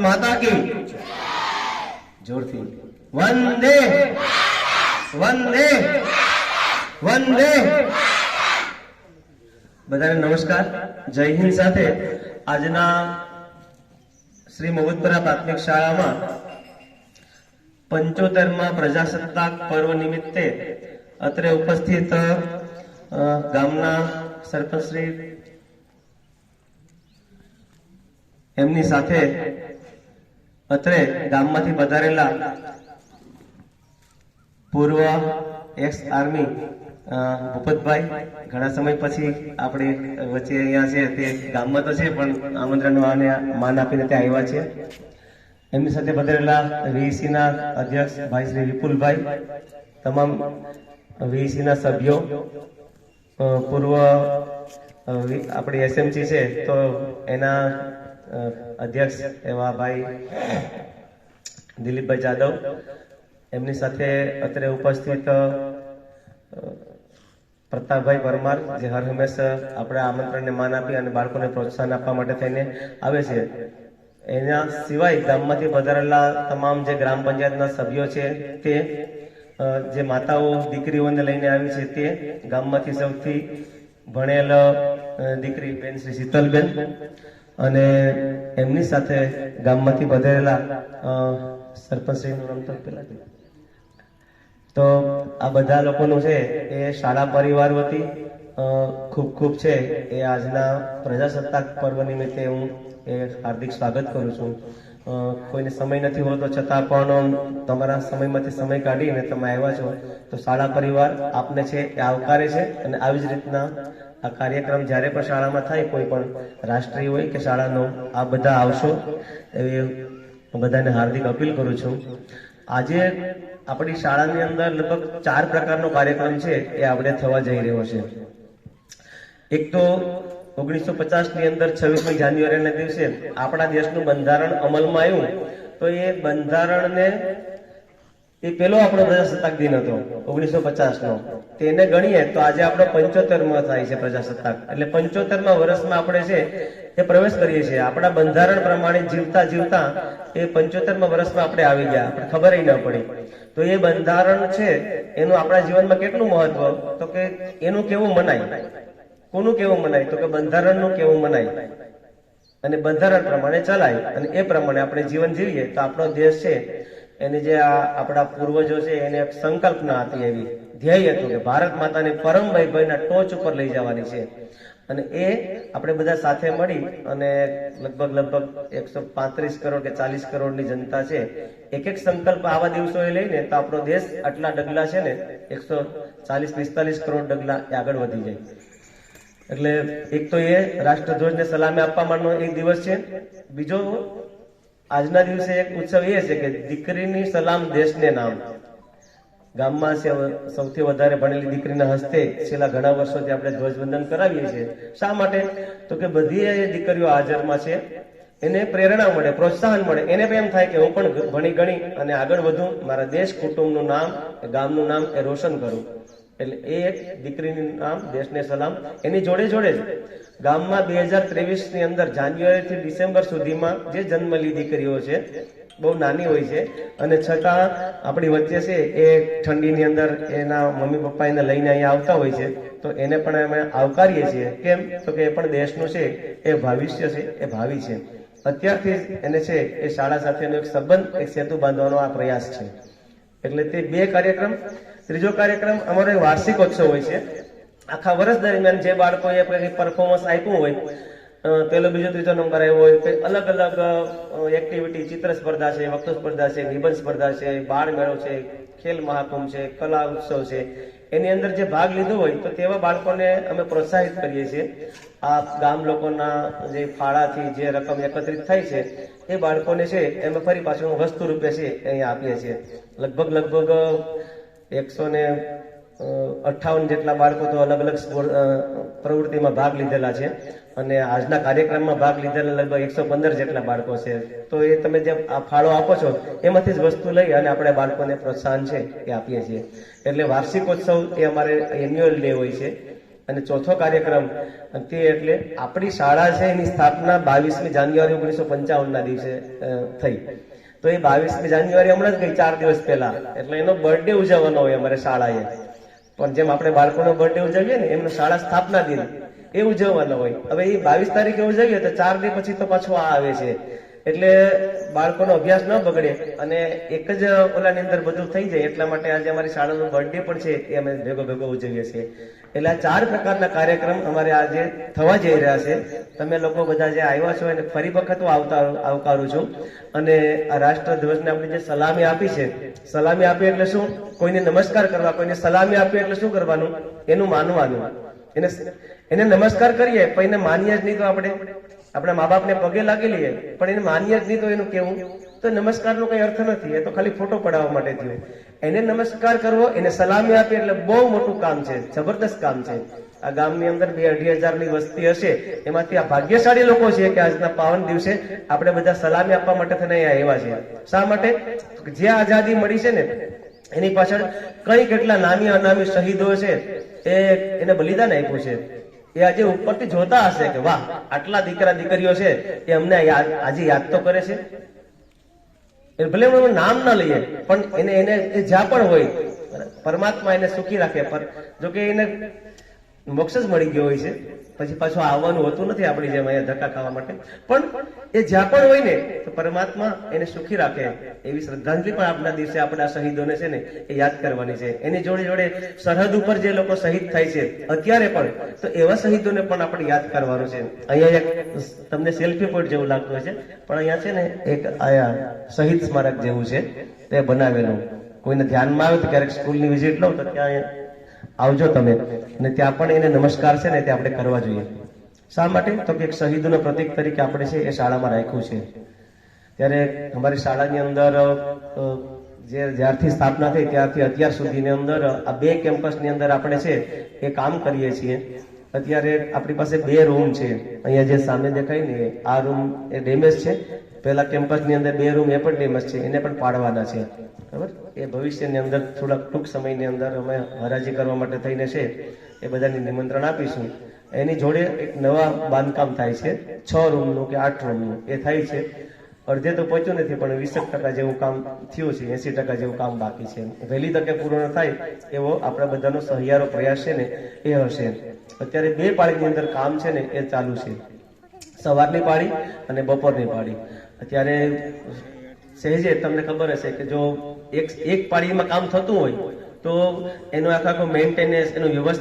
માતા કી. જોરથી. વંદે. વંદે. વંદે. બધાને નમસ્કાર. જય હિન્દ સાથે આજના શ્રી મોહમ્મદપુરા પ્રાથમિક શાળામાં પંચોતેરમાં પ્રજાસત્તાક પર્વ નિમિત્તે અત્રે ઉપસ્થિત ગામના સરપંચશ્રી એમની સાથે અત્રે ગામમાંથી પધારેલા પૂર્વ એક્સ આર્મી ભૂપતભાઈ. ઘણા સમય પછી આપણે વચ્ચે અહીંયા છે, તે ગામમાં તો છે, પણ આમંત્રણ આને માન આપીને ત્યાં આવ્યા છે. એમની સાથે પધારેલા વીસીના અધ્યક્ષ ભાઈ શ્રી વિપુલભાઈ, તમામ વીસીના સભ્યો પૂર્વ આપણી એસએમસી છે, તો એના અધ્યક્ષ એવા ભાઈ દિલીપભાઈ જાદવ. એમની સાથે અત્રે ઉપસ્થિત પ્રતાપભાઈ પરમાર, જે હર હંમેશ આપણા આમંત્રણને માન આપી અને બાળકોને પ્રોત્સાહન આપવા માટે થઈને આવે છે. એના સિવાય ગામમાંથી પધારેલા તમામ જે ગ્રામ પંચાયતના સભ્યો છે તે જે માતાઓ, દીકરીઓને લઈને આવી છે તે ગામમાંથી સૌથી ભણેલ દીકરી બેન શ્રી શીતલબેન. અને એમની સાથે ગામમાંથી સરપંચ સરપંચશ્રીનું નામ તો આ બધા લોકોનું છે એ શાળા પરિવાર વતી ખૂબ ખૂબ છે એ આજના પ્રજાસત્તાક પર્વ નિમિત્તે હું એ હાર્દિક સ્વાગત કરું છું. કોઈને સમય નથી હોતો છતાં પણ તમારા સમયમાંથી સમય કાઢીને તમે આવ્યા છો, તો શાળા પરિવાર આપને છે એ આવકારે છે અને આવી જ રીતના આ કાર્યક્રમ જ્યારે પણ શાળામાં થાય, કોઈ પણ રાષ્ટ્રીય હોય કે શાળાનો, આ બધા આવશો, એવી હું બધાને હાર્દિક અપીલ કરું છું. આજે આપણી શાળાની અંદર લગભગ ચાર પ્રકારનો કાર્યક્રમ છે એ આપણે થવા જઈ રહ્યો છે. એક તો ઓગણીસો પચાસની અંદર છવ્વીસમી જાન્યુઆરીના દિવસે આપણા દેશનું બંધારણ અમલમાં આવ્યું. તો એ બંધારણને, એ પેલો આપણો પ્રજાસત્તાક દિન હતો ઓગણીસો પચાસ નો તેને ગણીએ તો આજે આપણો પંચોતેરમાં થાય છે પ્રજાસત્તાક. એટલે પંચોતેરમાં વર્ષમાં આપણે છે, એ પ્રવેશ કરીએ છીએ. આપણા બંધારણ પ્રમાણે જીવતા જીવતા એ પંચોતેરમાં વર્ષમાં આપણે આવી ગયા. આપણે ખબર ન પડી. તો એ બંધારણ છે, એનું આપણા જીવનમાં કેટલું મહત્વ? તો કે એનું કેવું મનાય? કોનું કેવું મનાય? તો કે બંધારણનું કેવું મનાય? અને બંધારણ પ્રમાણે ચલાય. અને એ પ્રમાણે આપણે જીવન જીવીએ. તો આપણો દેશ છે, એની જે આ આપણા પૂર્વજો છે, એને એક સંકલ્પના હતી એવી. ધ્યેય હતું કે ભારત માતાને પરમ વૈભવના ટોચ ઉપર લઈ જવાની છે. અને એ આપણે બધા સાથે મળી અને લગભગ લગભગ એકસો પાંત્રીસ કરોડ કે ચાલીસ કરોડની જનતા છે, એક એક સંકલ્પ આવા દિવસોએ લઈને તો આપણો દેશ આટલા ડગલા છે ને, એકસો ચાલીસ પિસ્તાલીસ કરોડ ડગલા આગળ વધી જાય. એટલે એક તો એ રાષ્ટ્રધ્વજને સલામી આપવા માટેનો એક દિવસ છે. બીજો, આજના દિવસે એક ઉત્સવ એ છે કે દીકરીની સલામ દેશને નામ. ગામમાં સૌથી વધારે ભણેલી દીકરીના હસ્તે છેલ્લા ઘણા વર્ષોથી આપણે ધ્વજવંદન કરાવીએ છીએ. શા માટે? તો કે બધી દીકરીઓ હાજરમાં છે. એને પ્રેરણા મળે, પ્રોત્સાહન મળે. એને પણ એમ થાય કે હું પણ ભણી ગણી અને આગળ વધું, મારા દેશ કુટુંબનું નામ, ગામનું નામ એ રોશન કરું. એટલે એ એક દીકરીનું નામ દેશને સલામ. એની જોડે જોડે જ ગામમાં બે હજાર ત્રેવીસની અંદર જાન્યુઆરી થી ડિસેમ્બર સુધીમાં જે જન્મલી દીકરીઓ છે, બહુ નાની હોય છે, અને છતાં આપણી વચ્ચે છે, એ ઠંડીની અંદર એના મમ્મી પપ્પા એને લઈને અહીંયા આવતા હોય છે, તો એને પણ અમે આવકારીએ છીએ. કેમ? તો કે એ પણ દેશનું છે, એ ભવિષ્ય છે, એ ભાવિ છે. અત્યારથી જ એને છે, એ શાળા સાથેનો એક સંબંધ, એક સેતુ બાંધવાનો આ પ્રયાસ છે. એટલે તે બે કાર્યક્રમ ત્રીજો કાર્યક્રમ અમારો વાર્ષિક ઉત્સવ હોય છે. આખા વર્ષ દરમિયાન જે બાળકોએ પરફોર્મન્સ આપ્યું હોય પેલો, બીજો, ત્રીજો નંબર આવ્યો હોય કે અલગ અલગ એક્ટિવિટી ચિત્ર સ્પર્ધા છે વક્તૃ સ્પર્ધા છે, નિબંધ સ્પર્ધા છે, બાળ મેળો છે, ખેલ મહાકુંભ છે, કલા ઉત્સવ છે. એની અંદર જે ભાગ લીધો હોય, તો તેવા બાળકોને અમે પ્રોત્સાહિત કરીએ છીએ. આ ગામ લોકોના જે ફાળાથી જે રકમ એકત્રિત થાય છે, એ બાળકોને છે, એમાં ફરી પાછું વસ્તુ રૂપે છે અહીંયા આપીએ છીએ. લગભગ લગભગ એકસો ને અઠાવન જેટલા બાળકો તો અલગ અલગ પ્રવૃત્તિમાં ભાગ લીધેલા છે. અને આજના કાર્યક્રમમાં ભાગ લીધેલા લગભગ એકસો પંદર જેટલા બાળકો છે. તો એ તમે જે આ ફાળો આપો છો, એમાંથી જ વસ્તુ લઈ અને આપણે બાળકોને પ્રોત્સાહન છે એ આપીએ છીએ. એટલે વાર્ષિકોત્સવ એ અમારે એન્યુઅલ ડે હોય છે. અને ચોથો કાર્યક્રમ તે એટલે આપણી શાળા છે એની સ્થાપના બાવીસમી જાન્યુઆરી ઓગણીસો પંચાવનના દિવસે થઈ. તો એ બાવીસમી જાન્યુઆરી હમણાં જ ગઈ, ચાર દિવસ પહેલા. એટલે એનો બર્થડે ઉજવવાનો હોય અમારે શાળાએ. પણ જેમ આપણે બાળકોનો બર્થડે ઉજવીએ ને, એમનો શાળા સ્થાપના દિન, એ ઉજવવાનો હોય. હવે એ બાવીસ તારીખે ઉજવીએ તો ચાર દિવસ પછી તો પાછો આ આવે છે. એટલે બાળકોનો અભ્યાસ ન બગડે અને એક જ ઓલાની અંદર બધું થઈ જાય એટલા માટે આજે અમારી શાળાનો બર્થડે પણ છે એ અમે ભેગો ભેગો ઉજવીએ છીએ. એટલે આ ચાર પ્રકારના કાર્યક્રમ અમારે આજે થવા જઈ રહ્યા છે. તમે લોકો બધા જે આવ્યા છો એને ફરી વખત આવતા આવકારું છું. અને આ રાષ્ટ્રધ્વજને આપણે જે સલામી આપી છે, સલામી આપી એટલે શું? કોઈને નમસ્કાર કરવા, કોઈને સલામી આપી એટલે શું કરવાનું? એનું માનવાનું. એને એને નમસ્કાર કરીએ પણ એને માનીએ જ નહીં તો આપણે. આપણા મા બાપને પગે લાગી લઈએ, પણ એને માનીએ જ નહીં તો એનું કેવું? તો નમસ્કારનો કઈ અર્થ નથી, એ તો ખાલી ફોટો પડાવવા માટે થયો. એને નમસ્કાર કરવો, એને સલામી આપી એટલે બહુ મોટું કામ છે, જબરદસ્ત કામ છે. આ ગામની અંદર બે અઢી હજારની વસ્તી હશે, એમાંથી આ ભાગ્યશાળી લોકો છે કે આજના પાવન દિવસે આપણે બધા સલામી આપવા માટે થઈને અહીંયા આવ્યા છે શા માટે? જે આઝાદી મળી છે ને, એની પાછળ કઈ કેટલા નામી અનામી શહીદો છે, એ એને બલિદાન આપ્યું છે. એ આજે ઉપરથી જોતા હશે કે વાહ, આટલા દીકરા દીકરીઓ છે, એ અમને આજે યાદ તો કરે છે. ભલે એનું નામ ના લઈએ, પણ એને એને જ્યાં પણ હોય, પરમાત્મા એને સુખી રાખે. પર જો કે એને મોક્ષ જ મળી ગયો હોય છે. પછી પાછું આવવાનું હોતું નથી આપણી જેમ અહીંયા ધક્કા ખાવા માટે. પણ એ જ્યાં પણ હોય ને, તો પરમાત્મા એને સુખી રાખે. એવી શ્રદ્ધાંજલિ પણ આપણા દિવસે આપણા શહીદોને છે ને, એ યાદ કરવાની છે. એની જોડે જોડે સરહદ ઉપર જે લોકો શહીદ થાય છે, અત્યારે પણ, તો એવા શહીદોને પણ આપણે યાદ કરવાનું છે. અહીંયા એક તમને સેલ્ફી પોઈન્ટ જેવું લાગતું હશે, પણ અહીંયા છે ને એક આયા શહીદ સ્મારક જેવું છે, તે બનાવેલું. કોઈને ધ્યાનમાં આવે તો ક્યારેક સ્કૂલની વિઝિટ લો તો ત્યાં આવજો તમે. અને ત્યાં પણ એને નમસ્કાર છે ને તે આપણે કરવા જોઈએ. શા માટે? તો કે એક શહીદોના પ્રતિક તરીકે આપણે છે એ શાળામાં રાખ્યું છે. ત્યારે અમારી શાળાની અંદર જે જ્યારથી સ્થાપના થઈ ત્યારથી અત્યાર સુધીની અંદર, આ બે કેમ્પસની અંદર આપણે છે એ કામ કરીએ છીએ. અત્યારે આપણી પાસે બે રૂમ છે. અહીંયા જે સામે દેખાય ને, આ રૂમ એ ડેમેજ છે. પેલા કેમ્પસની અંદર બે રૂમ એ પણ ડેમેજ છે, એને પણ પાડવાના છે. બરાબર? એ ભવિષ્યની અંદર થોડાક ટૂંક સમયની અંદર અમે હરાજી કરવા માટે થઈને છે, એ બધાને નિમંત્રણ આપીશું. એની જોડે એક નવા બાંધકામ થાય છે, છ રૂમનું કે આઠ રૂમનું એ થાય છે. અડધે તો પહોંચ્યું નથી, પણ વીસ ટકા જેવું કામ થયું છે, એસી ટકા જેવું કામ બાકી છે. વહેલી તકે પૂર્ણ થાય એવો આપણા બધાનો સહિયારો પ્રયાસ છે ને, એ હશે. અત્યારે બે પાળીની અંદર કામ છે ને, એ ચાલુ છે. સવારની પાળી અને બપોરની પાળી. અત્યારે સહેજે તમને ખબર હશે કે જો એક એક પાળીમાં કામ થતું હોય, તો એનો આખા આખો મેન્ટેનન્સ એનું વ્યવસ્થા